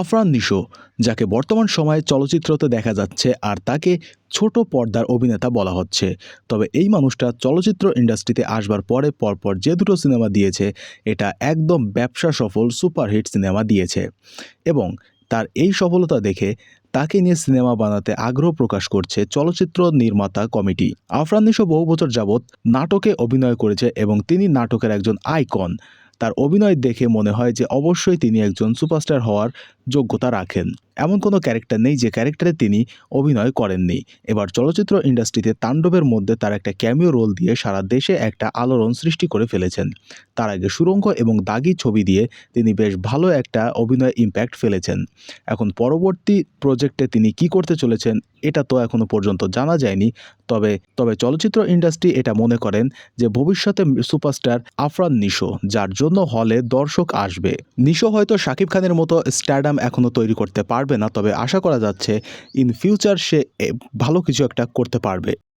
আফরান নিশো, যাকে বর্তমান সময়ে চলচ্চিত্রতে দেখা যাচ্ছে আর তাকে ছোট পর্দার অভিনেতা বলা হচ্ছে। তবে এই মানুষটা চলচ্চিত্র ইন্ডাস্ট্রিতে আসবার পরে পরপর যে দুটো সিনেমা দিয়েছে, এটা একদম ব্যবসা সফল সুপারহিট সিনেমা দিয়েছে। এবং তার এই সফলতা দেখে তাকে নিয়ে সিনেমা বানাতে আগ্রহ প্রকাশ করছে চলচ্চিত্র নির্মাতা কমিটি। আফরান নিশো বহু বছর যাবৎ নাটকে অভিনয় করেছে এবং তিনি নাটকের একজন আইকন। তার অভিনয় দেখে মনে হয় যে অবশ্যই তিনি একজন সুপারস্টার হওয়ার যোগ্যতা রাখেন। এমন কোনো ক্যারেক্টার নেই যে ক্যারেক্টারে তিনি অভিনয় করেননি। এবার চলচ্চিত্র ইন্ডাস্ট্রিতে তাণ্ডবের মধ্যে তার একটা ক্যামিও রোল দিয়ে সারা দেশে একটা আলোড়ন সৃষ্টি করে ফেলেছেন। তার আগে সুরঙ্গ এবং দাগি ছবি দিয়ে তিনি বেশ ভালো একটা অভিনয় ইম্প্যাক্ট ফেলেছেন। এখন পরবর্তী প্রজেক্টে তিনি কি করতে চলেছেন, এটা তো এখনও পর্যন্ত জানা যায়নি। তবে তবে চলচ্চিত্র ইন্ডাস্ট্রি এটা মনে করেন যে ভবিষ্যতে সুপারস্টার আফরান নিশো, যার জন্য হলে দর্শক আসবে। নিশো হয়তো শাকিব খানের মতো স্ট্যাডাম এখনও তৈরি করতে পারবে না তবে আশা করা যাচ্ছে ইন ফিউচার সে ভালো কিছু একটা করতে পারবে।